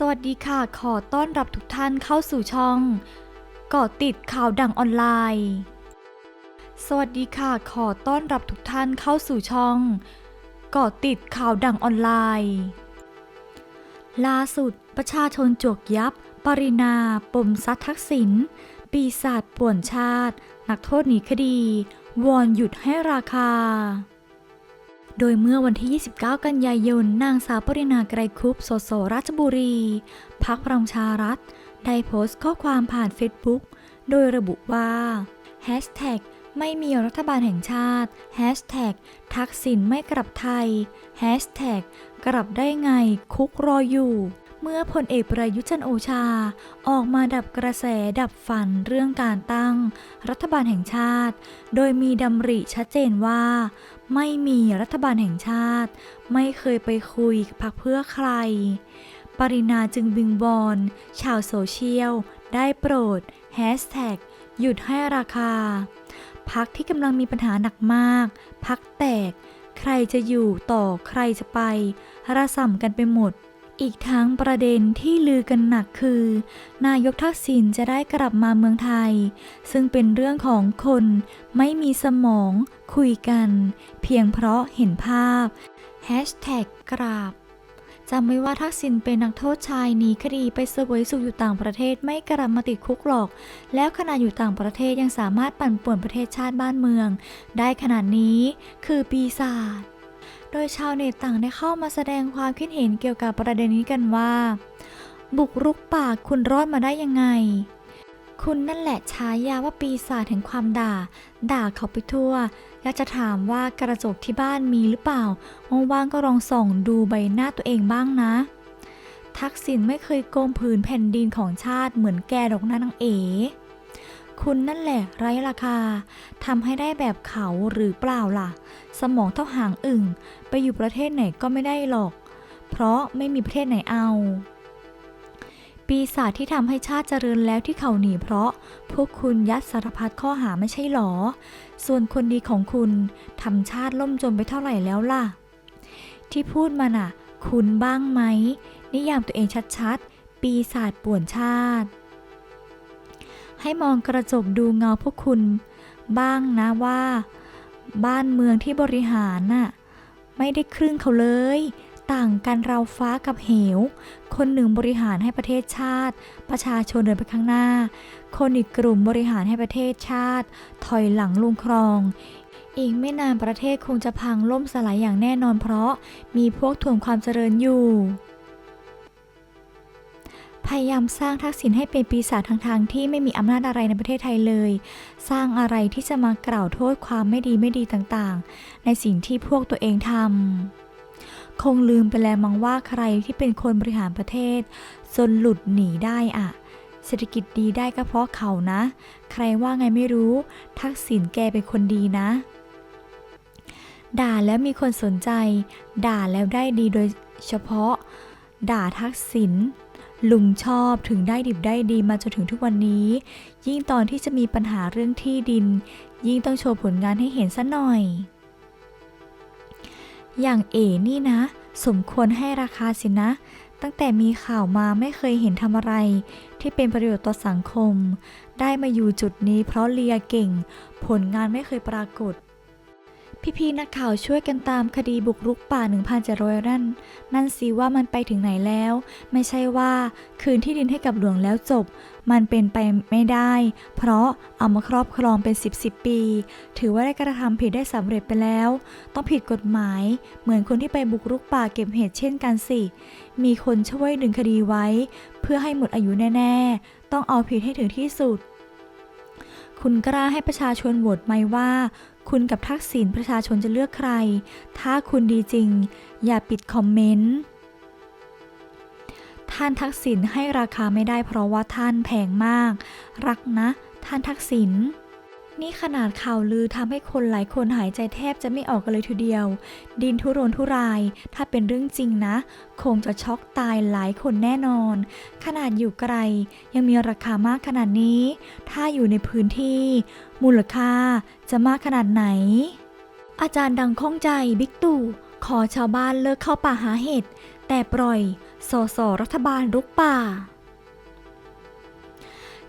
สวัสดีค่ะ ขอต้อนรับทุกท่านเข้าสู่ช่องเกาะติดข่าวดังออนไลน์ สวัสดีค่ะ ขอต้อนรับทุกท่านเข้าสู่ช่องเกาะติดข่าวดังออนไลน์ ล่าสุดประชาชนจวกยับ ปรินาปมซัดทักษิณ ปีศาจป่วนชาติ นักโทษหนีคดี วอนหยุดให้ราคา โดยเมื่อวันที่ 29 กันยายน นางสาวปรินาไกรคุปสสราชบุรี พักพลังชารัฐ ได้โพสต์ข้อความผ่านเฟซบุ๊กโดยระบุว่าแฮชแท็กไม่มีรัฐบาลแห่งชาติแฮชแท็กทักษิณไม่กลับไทยแฮชแท็กกลับได้ไงคุกรออยู่ เมื่อพลเอกประยุทธ์จันโอชา ออกมาดับกระแสดับฝันเรื่องการตั้ง รัฐบาลแห่งชาติ โดยมีดำริชัดเจนว่า ไม่มีรัฐบาลแห่งชาติ ไม่เคยไปคุยกับพรรคเพื่อใคร ปรินาจึงบิงบอลชาวโซเชียล ได้โปรดแฮชแท็กหยุดให้ราคา พักที่กำลังมีปัญหาหนักมาก พักแตก ใครจะอยู่ต่อใครจะไประส่ำกันไปหมด อีกทั้งประเด็นที่ลือกันหนักคือ นายกทักษิณจะได้กลับมาเมืองไทย ซึ่งเป็นเรื่องของคนไม่มีสมองคุยกัน เพียงเพราะเห็นภาพ Hashtag กราบจำไว้ว่าทักษิณเป็นนักโทษชายหนีคดีไปเสวยสุขอยู่ต่างประเทศไม่กลับมาติดคุกหรอก แล้วขณะอยู่ต่างประเทศยังสามารถปั่นป่วนประเทศชาติบ้านเมือง ได้ขนาดนี้คือปีศาจ โดยชาวเน็ตต่างได้เข้ามาแสดงความคิดเห็นเกี่ยวกับประเด็นนี้กันว่า บุกรุกป่าคุณรอดมาได้ยังไง คุณนั่นแหละฉายาว่าปีศาจแห่งความด่า ด่าเขาไปทั่ว อยากจะถามว่ากระจกที่บ้านมีหรือเปล่าว่างๆก็ลองส่องดูใบหน้าตัวเองบ้างนะทักษิณไม่เคยโกงผืนแผ่นดินของชาติเหมือนแกดอกนะนางเอ๋ คุณนั่นแหละไร้ราคาทำให้ได้แบบเขาหรือเปล่าล่ะ สมองเท่าหางอึ่ง ไปอยู่ประเทศไหนก็ไม่ได้หรอก เพราะไม่มีประเทศไหนเอา ปีศาจที่ทำให้ชาติเจริญแล้วที่เขาหนีเพราะ พวกคุณยัดสารพัดข้อหาไม่ใช่หรอ ส่วนคนดีของคุณทำชาติล่มจมไปเท่าไหร่แล้วล่ะ ที่พูดมาน่ะ คุณบ้างไหม นิยามตัวเองชัดๆ ปีศาจป่วนชาติ ให้มองกระจกดูเงาพวกคุณ บ้างนะว่า บ้านเมืองที่บริหารน่ะไม่ได้ครึ่งเขาเลย ต่างกันเราฟ้ากับเหว คนหนึ่งบริหารให้ประเทศชาติ ประชาชนเดินไปข้างหน้า คนอีกกลุ่มบริหารให้ประเทศชาติ ถอยหลังลงครอง อีกไม่นานประเทศคงจะพังล่มสลายอย่างแน่นอนเพราะมีพวกถ่วงความเจริญอยู่ พยายามสร้างทักษิณให้เป็นปีศาจทางๆที่ไม่มีอำนาจอะไรในประเทศไทยเลย สร้างอะไรที่จะมากล่าวโทษความไม่ดีไม่ดีต่างๆ ในสิ่งที่พวกตัวเองทำคงลืมไปแล้วมั้งว่าใครที่เป็นคนบริหารประเทศจนหลุดหนีได้อะเศรษฐกิจดีได้ก็เพราะเขานะ ใครว่าไงไม่รู้ ทักษิณแกเป็นคนดีนะ ด่าแล้วมีคนสนใจ ด่าแล้วได้ดีโดยเฉพาะ ด่าทักษิณ ลุงชอบถึงได้ดิบได้ดีมาจนถึงทุกวันนี้ ยิ่งตอนที่จะมีปัญหาเรื่องที่ดิน ยิ่งต้องโชว์ผลงานให้เห็นซะหน่อย อย่างเอ๋นี่นะ สมควรให้ราคาสินะ ตั้งแต่มีข่าวมาไม่เคยเห็นทำอะไร ที่เป็นประโยชน์ต่อสังคม ได้มาอยู่จุดนี้เพราะเลียเก่ง ผลงานไม่เคยปรากฏ พี่ๆนักข่าวช่วยกันตามคดีบุกรุกป่า 1,700ไร่นนั่นสิว่ามันไปถึงไหนแล้ว ไม่ใช่ว่าคืนที่ดินให้กับหลวงแล้วจบ มันเป็นไปไม่ได้ เพราะเอามาครอบครองเป็น 10 10ปี ถือว่าได้กระทำผิดได้สำเร็จไปแล้ว ต้องผิดกฎหมาย เหมือนคนที่ไปบุกรุกป่าเก็บเห็ดเช่นกันสิ มีคนช่วยดึงคดีไว้ เพื่อให้หมดอายุแน่ ๆ ต้องเอาผิดให้ถึงที่สุด คุณกล้าให้ประชาชนโหวตไหมว่า คุณกับทักษิณประชาชนจะเลือกใคร ถ้าคุณดีจริง อย่าปิดคอมเมนต์ท่านทักษิณให้ราคาไม่ได้เพราะว่าท่านแพงมาก รักนะ ท่านทักษิณ นี่ขนาดข่าวลือทำให้คนหลายคนหายใจแทบจะไม่ออกกันเลยทีเดียว ดินทุรนทุราย ถ้าเป็นเรื่องจริงนะ คงจะช็อกตายหลายคนแน่นอน ขนาดอยู่ไกล ยังมีราคามากขนาดนี้ ถ้าอยู่ในพื้นที่ มูลค่าจะมากขนาดไหน อาจารย์ดังข้องใจบิ๊กตู่ขอชาวบ้านเลิกเข้าป่าหาเห็ดแต่ปล่อยสสรัฐบาลรุกป่า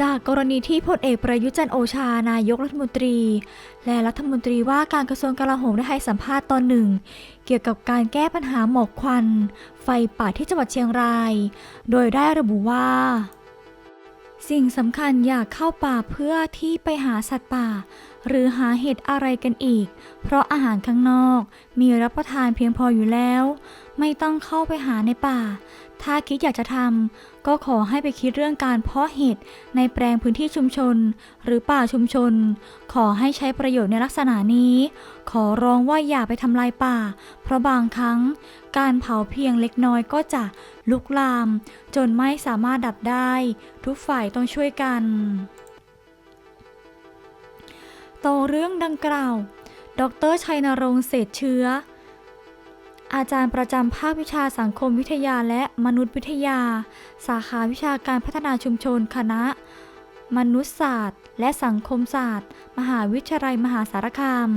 จากกรณีที่พลเอกประยุจันโอชานายกรัฐมนตรี และรัฐมนตรีว่าการกระทรวงกลาโหมได้ให้สัมภาษณ์ตอนหนึ่ง เกี่ยวกับการแก้ปัญหาหมอกควัน ไฟป่าที่จังหวัดเชียงราย โดยได้ระบุว่า สิ่งสำคัญอยากเข้าป่าเพื่อที่ไปหาสัตว์ป่า หรือหาเห็ดอะไรกันอีก เพราะอาหารข้างนอก มีรับประทานเพียงพออยู่แล้ว ไม่ต้องเข้าไปหาในป่า ถ้าคิดอยากจะทำ ก็ขอให้ไปคิดเรื่องการเพาะเห็ดในแปลงพื้นที่ชุมชน หรือป่าชุมชน ขอให้ใช้ประโยชน์ในลักษณะนี้ ขอร้องว่าอย่าไปทำลายป่า เพราะบางครั้ง การเผาเพียงเล็กน้อยก็จะลุกลาม จนไม่สามารถดับได้ ทุกฝ่ายต้องช่วยกันต่อเรื่องดังกล่าว ดรชัยนรงค์เศษเชื้อ อาจารย์ประจำภาควิชาสังคมวิทยาและมนุษยวิทยา สาขาวิชาการพัฒนาชุมชนคณะ มนุษยศาสตร์ และสังคมศาสตร์ มหาวิทยาลัยมหาสารคาม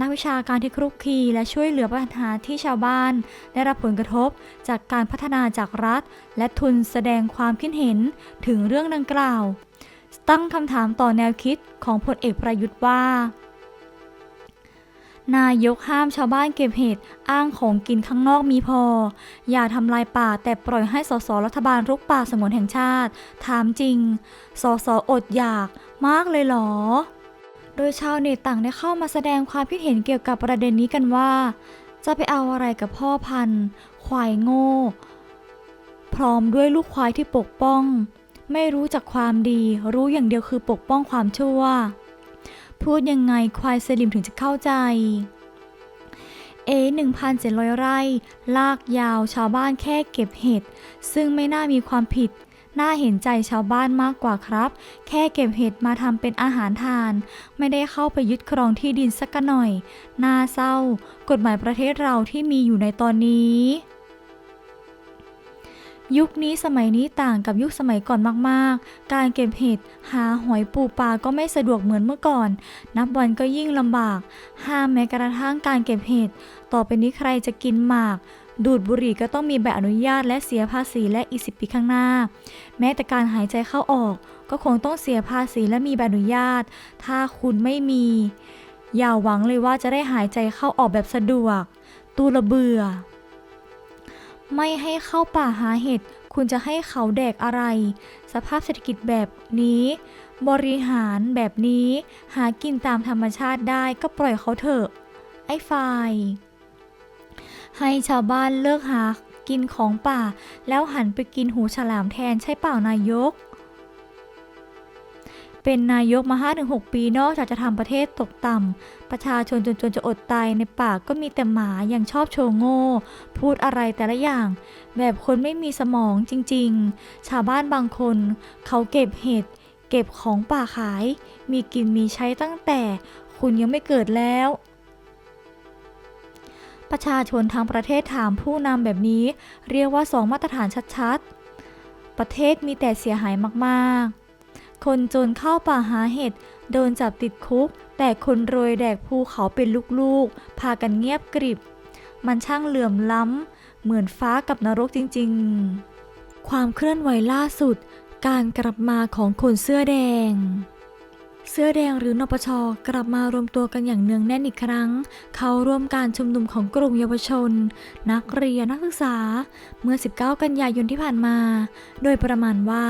นักวิชาการที่ครุกคลีและช่วยเหลือปัญหาที่ชาวบ้าน ได้รับผลกระทบจากการพัฒนาจากรัฐ และทุนแสดงความคิดเห็นถึงเรื่องดังกล่าว ตั้งคำถามต่อแนวคิดของพลเอกประยุทธ์ว่า นายกห้ามชาวบ้านเก็บเห็ดอ้างของกินข้างนอกมีพอ อย่าทำลายป่าแต่ปล่อยให้สสรัฐบาลรุกป่าสงวนแห่งชาติ ถามจริง สสอดอยากมากเลยเหรอ โดยชาวเน็ตต่างได้เข้ามาแสดงความคิดเห็นเกี่ยวกับประเด็นนี้กันว่า จะไปเอาอะไรกับพ่อพันธุ์ ควายโง่ พร้อมด้วยลูกควายที่ปกป้อง ไม่รู้จักความดี รู้อย่างเดียวคือปกป้องความชั่ว พูดยังไงควายสลิมถึงจะเข้าใจ เอ1,700 ไร่ ลากยาวชาวบ้านแค่เก็บเห็ด ซึ่งไม่น่ามีความผิด น่าเห็นใจชาวบ้านมากกว่าครับ แค่เก็บเห็ดมาทำเป็นอาหารทาน ไม่ได้เข้าไปยึดครองที่ดินสักหน่อย น่าเศร้า กฎหมายประเทศเราที่มีอยู่ในตอนนี้ ยุคนี้สมัยนี้ต่างกับยุคสมัยก่อนมากๆ การเก็บเห็ดหาหอยปูปลาก็ไม่สะดวกเหมือนเมื่อก่อน นับวันก็ยิ่งลำบาก ห้ามแม้กระทั่งการเก็บเห็ด ต่อไปนี้ใครจะกินหมาก ดูดบุหรี่ก็ต้องมีใบอนุญาตและเสียภาษีและอีกสิบปีข้างหน้า แม้แต่การหายใจเข้าออก ก็คงต้องเสียภาษีและมีใบอนุญาต ถ้าคุณไม่มี อย่าหวังเลยว่าจะได้หายใจเข้าออกแบบสะดวก ตูละเบื่อ ไม่ให้เข้าป่าหาเห็ด คุณจะให้เขาแดกอะไร สภาพเศรษฐกิจแบบนี้ บริหารแบบนี้ หากินตามธรรมชาติได้ก็ปล่อยเขาเถอะ ไอ้ฝ่าย ให้ชาวบ้านเลิกหากินของป่า แล้วหันไปกินหูฉลามแทนใช่เปล่านายก เป็นนายกมา 5-6 ปีนอกจากจะทำประเทศตกต่ำประชาชนจนจนจะอดตายในป่าก็มีแต่หมาอย่างชอบโชว์โง่ พูดอะไรแต่ละอย่าง แบบคนไม่มีสมองจริงๆ ชาวบ้านบางคน เขาเก็บเห็ด เก็บของป่าขาย มีกินมีใช้ตั้งแต่ คุณยังไม่เกิดแล้วประชาชนทางประเทศถามผู้นำแบบนี้ เรียกว่าสองมาตรฐานชัดๆ ประเทศมีแต่เสียหายมากๆ คนจนเข้าป่าหาเห็ด โดนจับติดคุก แต่คนรวยแดกภูเขาเป็นลูกๆ พากันเงียบกริบ มันช่างเหลื่อมล้ำ เหมือนฟ้ากับนรกจริงๆ ความเคลื่อนไหวล่าสุด การกลับมาของคนเสื้อแดง เสื้อแดงหรือนปชกลับมารวมตัวกันอย่างเนืองแน่นอีกครั้ง เขาร่วมการชุมนุมของกลุ่มเยาวชน นักเรียนนักศึกษา เมื่อ 19 กันยายนที่ผ่านมา โดยประมาณว่า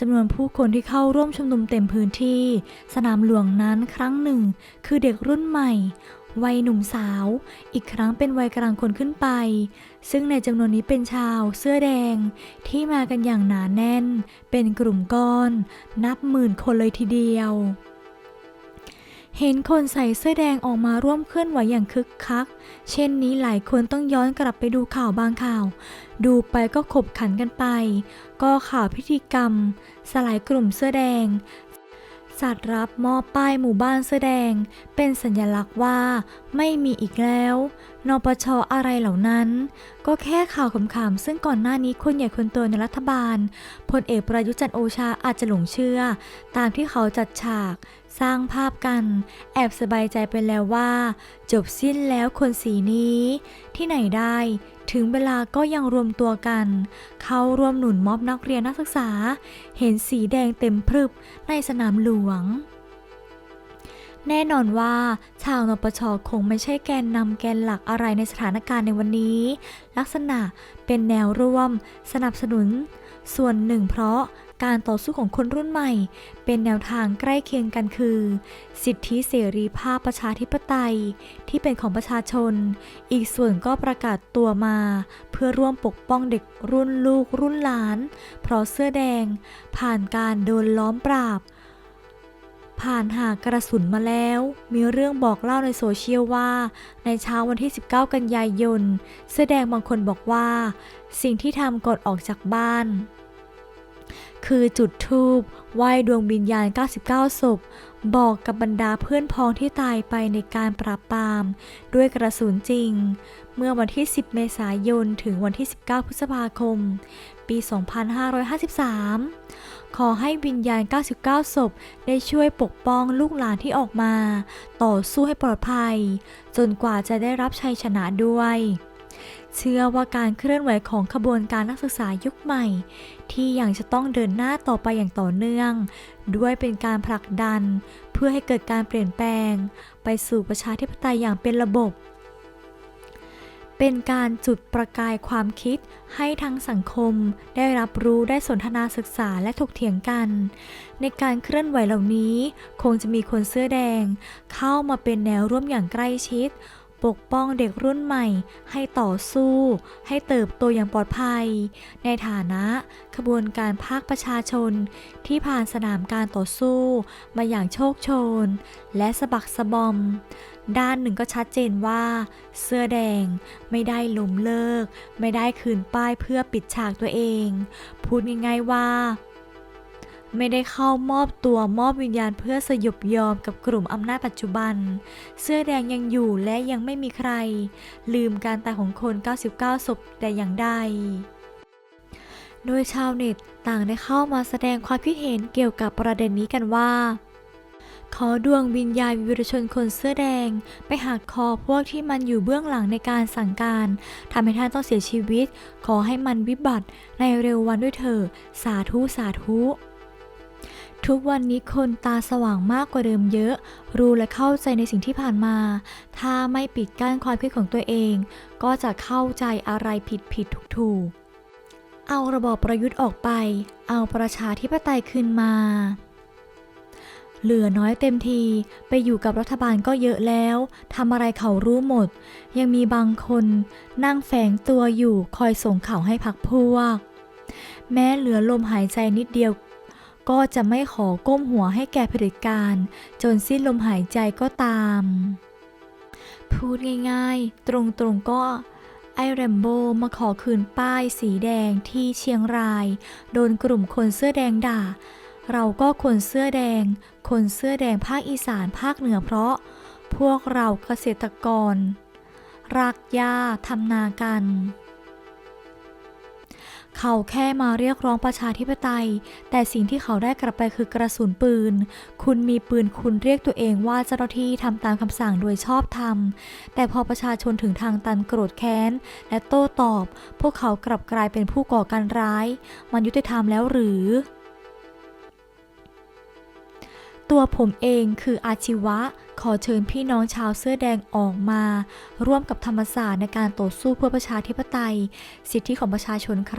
จำนวนผู้คนที่เข้าร่วมชุมนุมเต็มพื้นที่ สนามหลวงนั้นครั้งหนึ่ง คือเด็กรุ่นใหม่ วัยหนุ่มสาว อีกครั้งเป็นวัยกลางคนขึ้นไป ซึ่งในจำนวนนี้เป็นชาวเสื้อแดง ที่มากันอย่างหนาแน่น เป็นกลุ่มก้อน นับหมื่นคนเลยทีเดียว เห็นคนใส่เสื้อแดงออกมาร่วมเคลื่อนไหวอย่างคึกคัก เช่นนี้หลายคนต้องย้อนกลับไปดูข่าวบางข่าว ดูไปก็ขบขันกันไป ก็ข่าวพิธีกรรม สลายกลุ่มเสื้อแดง สัตว์รับมอบป้ายหมู่บ้านเสื้อแดง เป็นสัญลักษณ์ว่าไม่มีอีกแล้ว นปชอะไรเหล่านั้น ก็แค่ข่าวขำๆซึ่งก่อนหน้านี้คนใหญ่คนโตในรัฐบาลพลเอกประยุจันโอชาอาจจะหลงเชื่อ ตามที่เขาจัดฉาก สร้างภาพกัน แอบสบายใจไปแล้วว่า จบสิ้นแล้วคนสีนี้ ที่ไหนได้ถึงเวลาก็ยังรวมตัวกัน เข้าร่วมหนุนม็อบนักเรียนนักศึกษา เห็นสีแดงเต็มพรึบในสนามหลวง แน่นอนว่า ชาวนปชคงไม่ใช่แกนนำแกนหลักอะไรในสถานการณ์ในวันนี้ ลักษณะเป็นแนวร่วม สนับสนุน ส่วนหนึ่งเพราะ การต่อสู้ของคนรุ่นใหม่ เป็นแนวทางใกล้เคียงกันคือ สิทธิเสรีภาพประชาธิปไตย ที่เป็นของประชาชน อีกส่วนก็ประกาศตัวมา เพื่อร่วมปกป้องเด็กรุ่นลูกรุ่นหลาน เพราะเสื้อแดง ผ่านการโดนล้อมปราบ ผ่านหากระสุนมาแล้ว มีเรื่องบอกเล่าในโซเชียลว่า ในเช้าวันที่ 19 กันยายน เสื้อแดงบางคนบอกว่า สิ่งที่ทำก่อนออกจากบ้าน คือจุดธูปไหว้ดวงวิญญาณ 99 ศพ บอกกับบรรดาเพื่อนพ้องที่ตายไปในการปราบปราม ด้วยกระสุนจริง เมื่อวันที่ 10 เมษายน ถึงวันที่ 19 พฤษภาคม ปี 2553 ขอให้วิญญาณ 99 ศพ ได้ช่วยปกป้องลูกหลานที่ออกมา ต่อสู้ให้ปลอดภัย จนกว่าจะได้รับชัยชนะด้วย เชื่อว่าการเคลื่อนไหวของขบวนการนักศึกษายุคใหม่ ที่ยังจะต้องเดินหน้าต่อไปอย่างต่อเนื่อง ด้วยเป็นการผลักดัน เพื่อให้เกิดการเปลี่ยนแปลง ไปสู่ประชาธิปไตยอย่างเป็นระบบ เป็นการจุดประกายความคิดให้ทั้งสังคมได้รับรู้ได้สนทนาศึกษาและถกเถียงกัน ในการเคลื่อนไหวเหล่านี้ คงจะมีคนเสื้อแดง เข้ามาเป็นแนวร่วมอย่างใกล้ชิด ปกป้องเด็กรุ่นใหม่ ให้ต่อสู้ ให้เติบโตอย่างปลอดภัย ในฐานะขบวนการภาคประชาชน ที่ผ่านสนามการต่อสู้ มาอย่างโชคโชน และสะบักสะบอม ด้านหนึ่งก็ชัดเจนว่า เสื้อแดงไม่ได้ล้มเลิก ไม่ได้คืนป้ายเพื่อปิดฉากตัวเอง พูดง่ายๆว่า ไม่ได้เข้ามอบตัวมอบวิญญาณเพื่อสยบยอมกับกลุ่มอำนาจปัจจุบัน เสื้อแดงยังอยู่และยังไม่มีใคร ลืมการตายของคน 99 ศพแต่อย่างใดโดยชาวเน็ตต่างได้เข้ามาแสดงความคิดเห็นเกี่ยวกับประเด็นนี้กันว่า ขอดวงวิญญาณวิรชนคนเสื้อแดง ไปหักคอพวกที่มันอยู่เบื้องหลังในการสั่งการทำให้ท่านต้องเสียชีวิต ขอให้มันวิบัติในเร็ววันด้วยเถิดสาธุสาธุ ทุกวันนี้คนตาสว่างมากกว่าเดิมเยอะ รู้และเข้าใจในสิ่งที่ผ่านมา ถ้าไม่ปิดกั้นความคิดของตัวเอง ก็จะเข้าใจอะไรผิดผิดถูกถูกเอาระบอบประยุทธ์ออกไป เอาประชาธิปไตยคืนมา เหลือน้อยเต็มที ไปอยู่กับรัฐบาลก็เยอะแล้ว ทำอะไรเขารู้หมด ยังมีบางคนนั่งแฝงตัวอยู่คอยส่งข่าวให้พักพวก แม้เหลือลมหายใจนิดเดียว ก็จะไม่ขอก้มหัวให้แก่เผด็จการ จนสิ้นลมหายใจก็ตาม พูดง่ายๆ ตรงๆก็ไอแรมโบมาขอคืนป้ายสีแดงที่เชียงราย โดนกลุ่มคนเสื้อแดงด่า เราก็คนเสื้อแดง คนเสื้อแดงภาคอีสานภาคเหนือเพราะ พวกเราเกษตรกร รักหญ้าทำนากัน เขาแค่มาเรียกร้องประชาธิปไตย แต่สิ่งที่เขาได้กลับไปคือกระสุนปืน คุณมีปืนคุณเรียกตัวเองว่าเจ้าหน้าที่ทำตามคำสั่งโดยชอบธรรม แต่พอประชาชนถึงทางตันโกรธแค้น และโต้ตอบ พวกเขากลับกลายเป็นผู้ก่อการร้าย มันยุติธรรมแล้วหรือ ตัวผมเองคืออาชีวะขอเชิญพี่น้องชาวเสื้อแดงออกมา ร่วมกับธรรมศาสตร์ในการต่อสู้เพื่อประชาธิปไตย สิทธิของประชาชนครับ